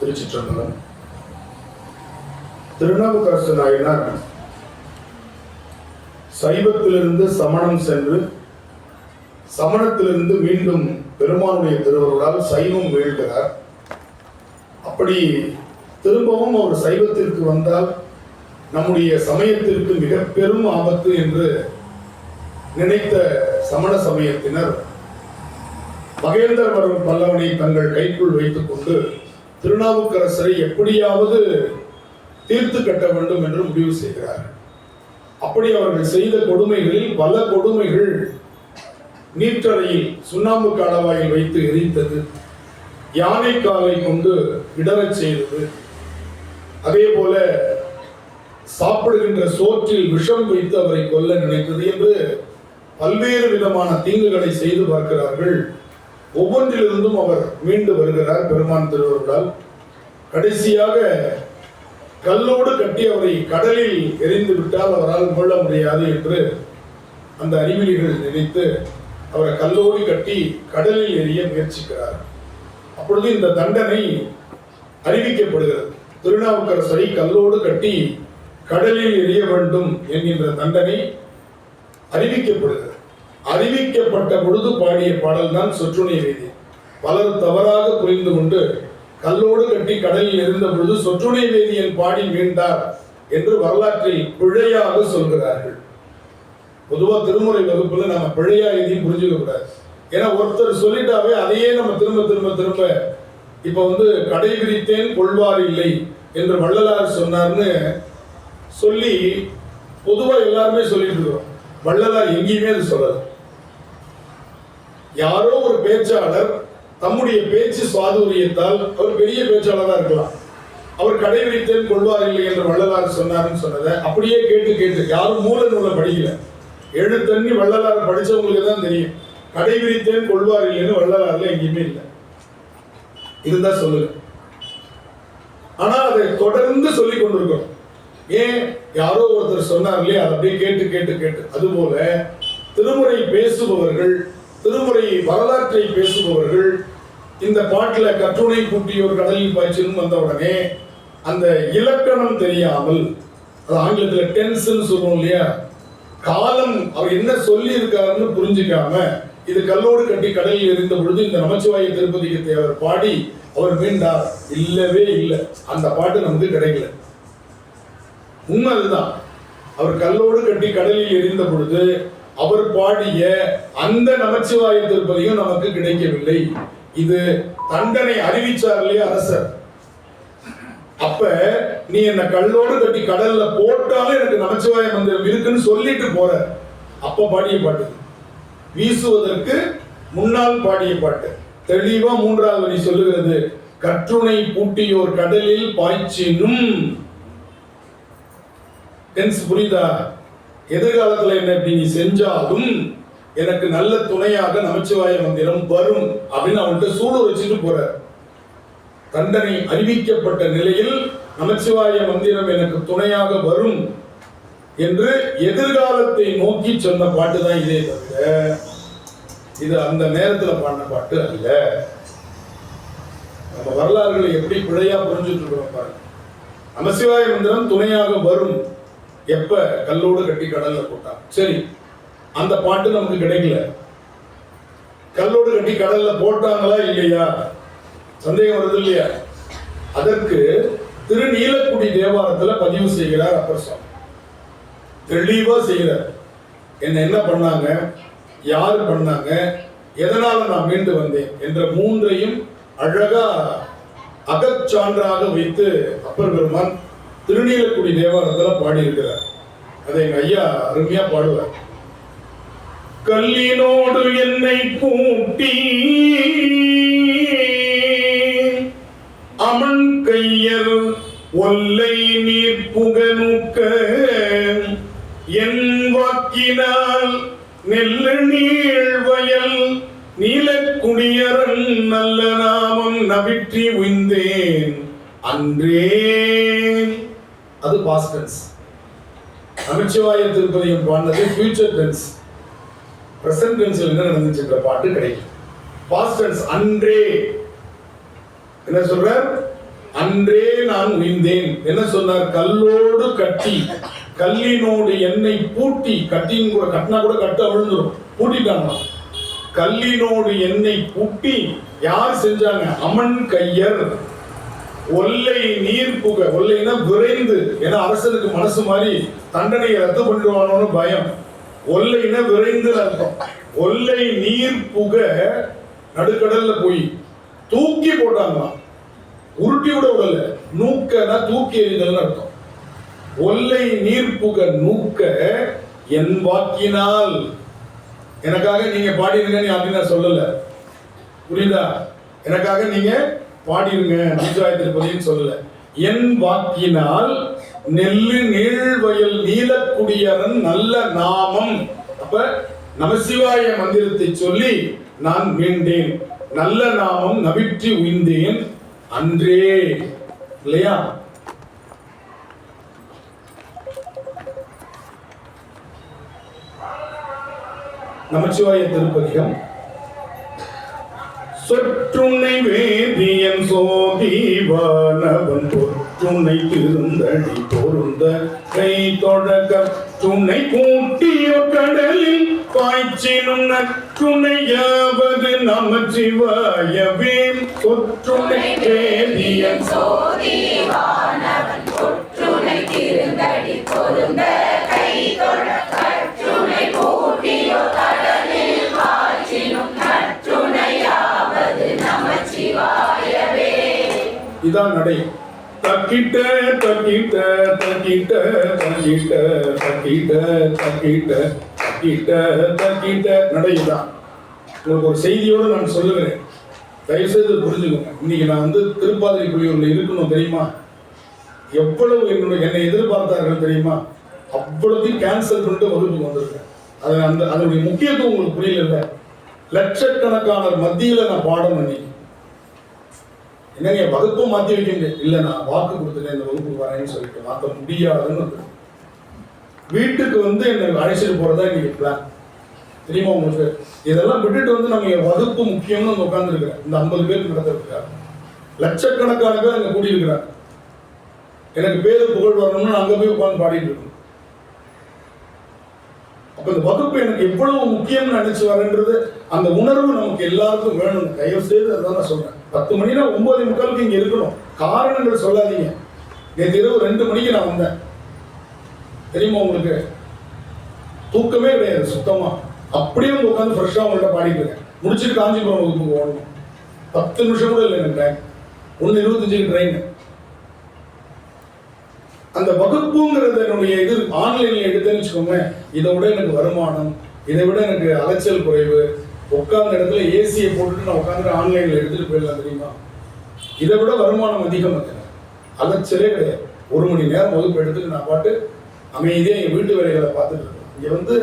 திருச்சிற்றம்பலம். திருநாவுக்கரசு நாயனார் சைவத்திலிருந்து சமணம் சென்று சமணத்திலிருந்து மீண்டும் பெருமானுடைய திருவருளால் சைவம் வீழ்கிறார். அப்படி திரும்பவும் அவர் சைவத்திற்கு வந்தால் நம்முடைய சமயத்திற்கு மிக பெரும் ஆபத்து என்று நினைத்த சமண சமயத்தினர் மகேந்திரவரும் பல்லவனை தங்கள் கைக்குள் வைத்துக் கொண்டு திருநாவுக்கரசரை எப்படியாவது தீர்த்து கட்ட வேண்டும் என்று முடிவு செய்கிறார். அப்படி அவர்கள் செய்த கொடுமைகளில் பல கொடுமைகள் நீற்றறையில் சுண்ணாம்பு காலவாயில் வைத்து எரித்தது. யானை காலை கொண்டு இடரச் செய்தது. அதே போல சாப்பிடுகின்ற சோற்றில் விஷம் வைத்து அவரை கொல்ல நினைத்தது என்று பல்வேறு விதமான தீங்குகளை செய்து பார்க்கிறார்கள். ஒவ்வொன்றிலிருந்தும் அவர் மீண்டு வருகிறார் பெருமான் திருவருளால். கடைசியாக கல்லோடு கட்டி அவரை கடலில் எரிந்து விட்டால் அவரால் மீள முடியாது என்று அந்த அறிவிலிகள் நினைத்து அவரை கல்லோடு கட்டி கடலில் எரிய முயற்சிக்கிறார். அப்பொழுது இந்த தண்டனை அறிவிக்கப்படுகிறது. திருநாவுக்கரசரை கல்லோடு கட்டி கடலில் எரிய வேண்டும் என்கின்ற தண்டனை அறிவிக்கப்படுகிறது. அறிவிக்கப்பட்ட பொழுது பாடிய பாடல் தான் சொற்றுணை வேதி. பலர் தவறாக புரிந்து கொண்டு கல்லோடு கட்டி கடலில் இருந்த பொழுது சொற்றுணை வேதியன் பாடி மீண்டார் என்று வரலாற்றில் பிழையாக சொல்கிறார்கள். பொதுவா திருமுறை வகுப்புல நம்ம பிழையா எதையும் புரிஞ்சுக்க கூடாது. ஏன்னா ஒருத்தர் சொல்லிட்டாவே அதையே நம்ம திரும்ப திரும்ப திரும்ப இப்ப வந்து கடை விரித்தேன் கொள்வார் இல்லை என்று வள்ளலார் சொன்னார்னு சொல்லி பொதுவா எல்லாருமே சொல்லிட்டு இருக்கிறோம் வள்ளலார் எங்கேயுமே அது சொல்லல. யாரோ ஒரு பேச்சாளர் தம்முடைய பேச்சு சுவாதுரியத்தால் அவர் பெரிய பேச்சாளராக இருக்கலாம். அவர் கடைபிடித்தேன் கொள்வார் இல்லை என்று வள்ளலார் சொன்னார்னு சொன்னதை அப்படியே கேட்டு கேட்டு யாரும் மூல நூலை படிக்கல. எழுத்தண்ணி வள்ளலார் படித்தவங்களுக்கு தான் தெரியும். கடைபிடித்தேன் கொள்வார் இல்லைன்னு வள்ளலார்ல எங்கேயுமே இல்லை. இருந்தா சொல்லுங்க. ஆனா அதை தொடர்ந்து சொல்லி கொண்டிருக்கிறோம். ஏன்? யாரோ ஒருத்தர் சொன்னார் இல்லையா? அதை அப்படியே கேட்டு கேட்டு கேட்டு. அதுபோல திருமுறை பேசுபவர்கள் திருமுறை வரலாற்றை பேசுபவர்கள் இந்த பாட்டில் கட்டுரை கூட்டியோர் கடலில் பாய்ச்சின்னு வந்த உடனே அந்த இலக்கணம் தெரியாமல் அது ஆங்கிலத்தில் டென்ஸ்ன்னு சொல்லுவோம் இல்லையா? காலம் அவர் என்ன சொல்லி இருக்காருன்னு புரிஞ்சுக்காம இது கல்லோடு கட்டி கடலில் எரிந்த பொழுது இந்த நமச்சிவாய திருப்பதிக்கு தேவர் பாடி அவர் மீண்டார். இல்லவே இல்லை. அந்த பாட்டு நமக்கு கிடைக்கல. உண்மை அதுதான். அவர் கல்லோடு கட்டி கடலில் எரிந்த பொழுது அவர் பாடிய அந்த நமச்சிவாய திருப்பதியும் நமக்கு கிடைக்கவில்லை. இது தண்டனை அறிவிச்சார் இல்லையா அரசர். அப்ப நீ என்ன கல்லோடு கட்டி கடல்ல போட்டாலும் எனக்கு நமச்சிவாய மந்திரம் இருக்குன்னு சொல்லிட்டு போற. அப்ப பாடிய பாட்டு. வீசுவதற்கு முன்னால் பாடிய பாட்டு. தெளிவா மூன்றாவது வரி சொல்லுகிறது. கற்றுணை பூட்டியோர் கடலில் பாய்ச்சினும். புரியுதா? எதிர்காலத்தில் என்ன இப்படி நீ செஞ்சாலும் எனக்கு நல்ல துணையாக நமச்சிவாய மந்திரம் வரும் அப்படின்னு அவன்கிட்ட சூடு வச்சுட்டு போற தண்டனை அறிவிக்கப்பட்ட நிலையில் நமச்சிவாய மந்திரம் எனக்கு துணையாக வரும் என்று எதிர்காலத்தை நோக்கி சொன்ன பாட்டு தான் இதே தவிர இது அந்த நேரத்தில் பாடின பாட்டு அல்ல. நம்ம வரலாறுகளை எப்படி பிழையா புரிஞ்சுட்டு இருக்கிறோம் பாருங்க. நமசிவாய மந்திரம் துணையாக வரும். எப்ப கல்லோடு கட்டி கடல்ல போட்டான் சரி அந்த பாட்டு நமக்கு கிடைக்கல. கல்லோடு கட்டி கடல்ல போட்டாங்களா இல்லையா? சந்தேகம் வருது இல்லையா? அதற்கு திருநீலக்குடி தேவாரத்துல பதிவு செய்கிறார் அப்பர் சுவாமி தெளிவா செய்கிறார். என்ன என்ன பண்ணாங்க? யார் பண்ணாங்க? எதனால நான் மீண்டு வந்தேன்? என்ற மூன்றையும் அழகா அகச்சான்றாக வைத்து அப்பர் பெருமான் திருநீலக்குடி தேவாரத்துல பாடியிருக்கிறார். அதை எங்க ஐயா அருமையா பாடுவார். கல்லினோடு என்னை பூட்டி அமன் கையர் ஒல்லை நீர் புகனுக்க என் வாக்கினால் நெல்லு நீழ்வயல் நீலக்குடியரன் நல்ல நாமம் நவிற்றி உய்ந்தேன். அன்றே பாஸ்ட் டென்ஸ் நமச்சிவாய திருப்பதியும் பாடினது ஃபியூச்சர் டென்ஸ் பிரசன்ட் டென்ஸ்ல என்ன நடந்துச்சுன்ற பாட்டு கிடைக்கும். பாஸ்ட் டென்ஸ் அன்றே. என்ன சொல்றார்? அன்றே நான் உயிர்ந்தேன் என்ன சொன்னார்? கல்லோடு கட்டி கல்லினோடு என்னை பூட்டி கட்டின்னு கூட கட்டினா கூட கட்டு அவிழ்ந்துடும் பூட்டிட்டாங்க கல்லினோடு என்னை பூட்டி யார் செஞ்சாங்க? அமன் கையர். ஒல்லை நீர் புக ஒல்லைனா விரைந்து. ஏன்னா அரசனுக்கு மனசு மாதிரி தண்டனையை ரத்து பண்ணிடுவானோன்னு பயம். ஒல்லைனா விரைந்து அர்த்தம். ஒல்லை நீர் புக நடுக்கடல்ல போய் தூக்கி போட்டாங்களாம். உருட்டி விட விடல நூக்கனா தூக்கி எறிதல்னு அர்த்தம். ஒல்லை நீர் புக நூக்க என் வாக்கினால். எனக்காக நீங்க பாடிருங்கன்னு அப்படின்னு நான் சொல்லல. புரியுதா? எனக்காக நீங்க பாடிருங்க பஞ்சாயத்து திருப்பதின்னு சொல்லல. என் வாக்கினால் நெல்லு நீழ்வயல் நீலக்குடியரன் நல்ல நாமம். அப்ப நமசிவாய மந்திரத்தை சொல்லி நான் மீண்டேன். நல்ல நாமம் நவிற்றி உயிர்ந்தேன் அன்றே. இல்லையா? நமச்சிவாய திருப்பதிகம். சொற்றுணை வேதியன் சோதிவானவன் பொற்றுணை திருந்தடி பொருந்த கை தொடக துணை கூட்டிய கடலில் பாய்ச்சினும் நற்குணையாவது நம சிவாயவே சொற்றுணை வேதியன் சோதிவானவன் ஒற்றுணை திருந்தடி பொருந்த இதான் நடை. தக்கிட்ட தக்கிட்ட தக்கிட்ட தக்கிட்ட தக்கிட்ட தக்கிட்ட தக்கிட்ட தக்கிட்ட. நடை உங்களுக்கு ஒரு செய்தியோடு நான் சொல்லுகிறேன். தயவு செய்து புரிஞ்சுக்கோங்க. இன்னைக்கு நான் வந்து திருப்பாதிரி புலியூரில் இருக்கணும் தெரியுமா? எவ்வளவு என்னுடைய என்னை எதிர்பார்த்தார்கள் தெரியுமா? அவ்வளோத்தையும் கேன்சல் பண்ணிட்டு வகுப்புக்கு வந்திருக்கேன் அது அந்த அதனுடைய முக்கியத்துவம் உங்களுக்கு புரியல லட்சக்கணக்கான மத்தியில் நான் பாடம் இன்னைக்கு என்னங்க என் வகுப்பு மாத்தி வைக்கீங்க இல்ல நான் வாக்கு கொடுத்துட்டேன் இந்த வகுப்புக்கு வரேன்னு சொல்லிட்டு மாத்த முடியாதுன்னு வீட்டுக்கு வந்து என்னை அழைச்சிட்டு போறதா இன்னைக்கு பிளான் தெரியுமா உங்களுக்கு? இதெல்லாம் விட்டுட்டு வந்து நம்ம வகுப்பு முக்கியம்னு வந்து உட்காந்துருக்கிறேன் இந்த ஐம்பது பேருக்கு நடத்திருக்கிறார் லட்சக்கணக்கான பேர் அங்க கூட்டியிருக்கிறார் எனக்கு பேரு புகழ் வரணும்னு அங்கே அங்க போய் உட்காந்து பாடிட்டு இருக்கோம் அப்ப இந்த வகுப்பு எனக்கு எவ்வளவு முக்கியம்னு நினைச்சு வரேன்றது அந்த உணர்வு நமக்கு எல்லாருக்கும் வேணும். தயவு செய்து அதான் நான் சொல்றேன். பத்து மணினா ஒன்பது முக்காலுக்கு இங்க இருக்கணும். காரணங்கள் சொல்லாதீங்க. நேற்று இரவு ரெண்டு மணிக்கு நான் வந்தேன். தெரியுமா உங்களுக்கு? தூக்கமே கிடையாது சுத்தமா. அப்படியே வந்து உட்காந்து ஃப்ரெஷ்ஷாக உங்கள்கிட்ட பாடிட்டு இருக்கேன். முடிச்சுட்டு காஞ்சிபுரம் வகுப்புக்கு ஓடணும் பத்து நிமிஷம் கூட இல்லை எனக்கு டைம் ஒன்று இருபத்தஞ்சுக்கு ட்ரெயின் அந்த வகுப்புங்கிறது என்னுடைய இது ஆன்லைன்ல எடுத்தேன்னு வச்சுக்கோங்க. இதை விட எனக்கு வருமானம் இதை விட எனக்கு அலைச்சல் குறைவு உட்கார்ந்த இடத்துல ஏசியை போட்டுட்டு நான் உட்காந்து ஆன்லைன்ல எடுத்துட்டு போயிடலாம் தெரியுமா? இதை விட வருமானம் அதிகம் அலைச்சலே கிடையாது. ஒரு மணி நேரம் வகுப்பு எடுத்துட்டு நான் பாட்டு அமைதியாக என் வீட்டு வேலைகளை பார்த்துட்டு இருக்கேன். இங்கே வந்து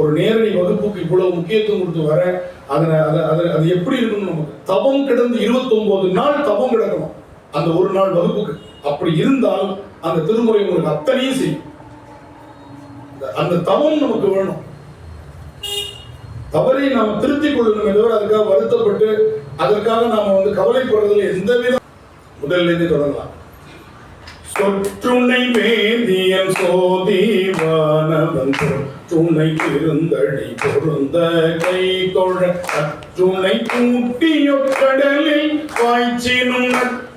ஒரு நேரடி வகுப்புக்கு இவ்வளவு முக்கியத்துவம் கொடுத்து வரேன் அதை அதை அதை அது எப்படி இருக்கணும் நமக்கு? தவம் கிடந்து 29 நாள் தவம் கிடக்கணும். அந்த ஒரு நாள் வகுப்புக்கு. அப்படி இருந்தால் அந்த திருமுறை உங்களுக்கு அத்தனையும் செய்யும். அந்த- தவம் நமக்கு வேணும். தவறை நாம் திருத்திக் கொள்ளணுமே தவிர அதுக்காக வருத்தப்பட்டு அதற்காக நாம வந்து கவலைப்படுறதுல எந்த வித முதல்ல இருந்து தொடங்கலாம். சொற்றுணை வேதியன் சோதிவானவன் துணை திருந்தடி பொருந்த கை தொழ அற்றுணை கூட்டியொக்கடலில் பாய்ச்சினும்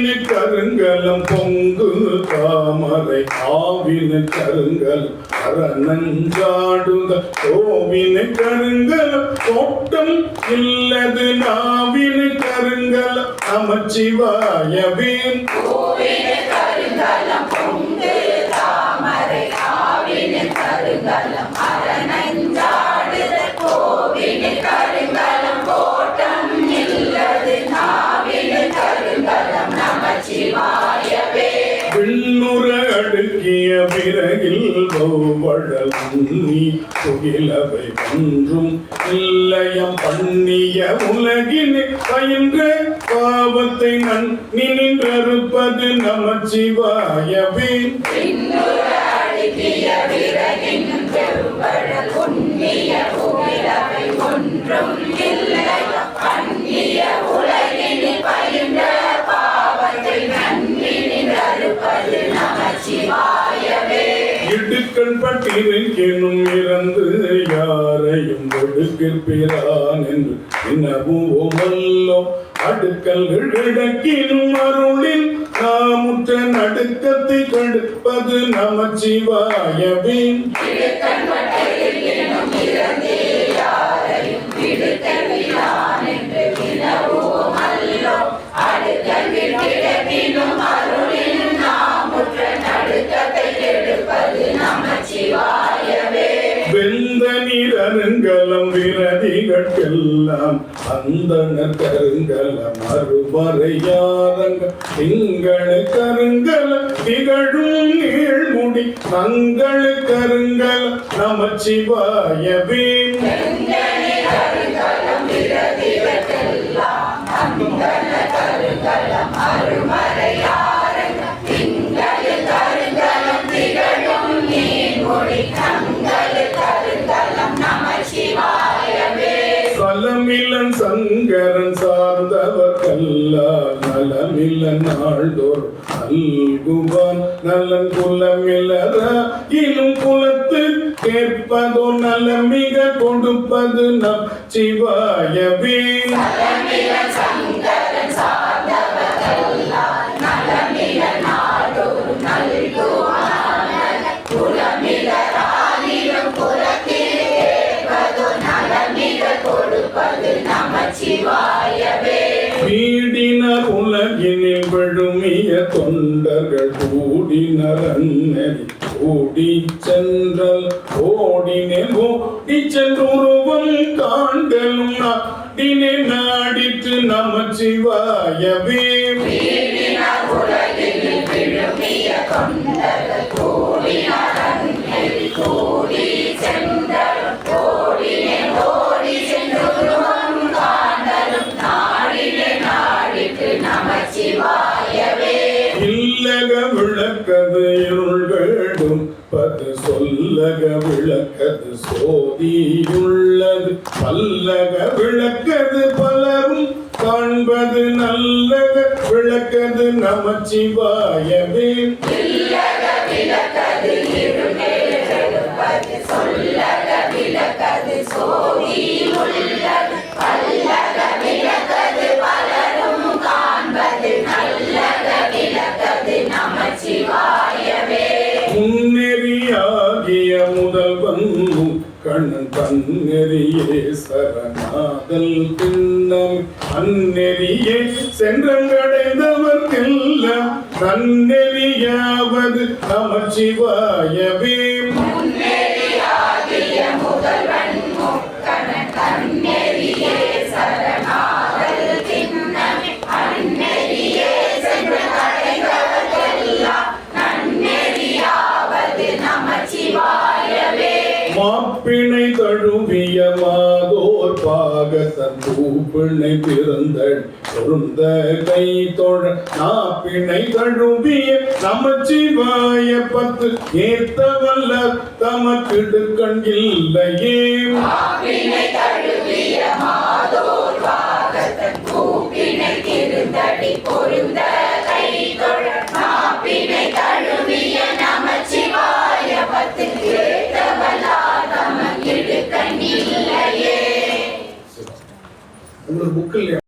ஆவின கருங்கலம் பொங்கு தாமரை ஆவின கருங்கலம் அரணஞ்சாடுத கோவின கருங்கலம் தோட்டம் இல்லது நாவின கருங்கலம் நமச்சிவாயவே கருங்கலம் பொங்கு தாமரை ஆவின கருங்கலம் வழுவழல் நீ துகிலவை ஒன்றும் இல்லையம் பண்ணிய உலகின் பயின்ற பாவத்தை நன் நின்றறுப்பது நமச்சிவாயவே. இருக்கினும் இறந்து யாரையும் ஒடுக்கிற்பிறான் என்று வினவுவோமல்லோ அடுக்கல் இடக்கினும் அருளில் நாமுற்ற நடுக்கத்தை கடுப்பது நமச்சிவாயவின். எல்லாம் அந்த கருங்கல மறுபறையாதங்க. திங்கள் கருங்கல திகழும் நீழ்முடி தங்கள் கருங்கல நமச்சிவாயவே. செங்கனி கருங்கலம் நலமிலன் நாள்தோர் நல்குவான். நலன் குலமிலர இலும் குலத்து கேட்பதோ நல்ல மிக கொடுப்பது நம் சிவாயவே. நமச்சிவாயவே உலகினில் விழுமிய தொண்டர்கள் கூடினர் அந்நெறி ஓடி சென்றல் ஓடினே ஓடி சென்றுருவம் காண்டலும் நாடினே நாடிற்று நமச்சிவாயவே வீடினார் உலகில் கூடினார் கூடி பது சொல்லக விளக்கது சோதியுள்ளது. பல்லக விளக்கது பலரும் காண்பது நல்லக விளக்கது நமச்சிவாயவே. சொல்லக விளக்கது சோதி கண் தன்னெறியே சரணாதல் பின்னம் அந்நெறியே சென்றங்கடைந்தவர்க்கெல்லாம் தன்னெறியாவது நமச்சிவாயவே. பூப்பிணை பிறந்தள் பொருந்த கை தொழ நாப்பிணை தழுவிய நமச்சிவாய பத்து ஏத்த வல்ல தமக்கு மாப்பினை பொருந்த தமக்கிடு கண்ணில்லையே உங்களுக்கு புக் இல்லையா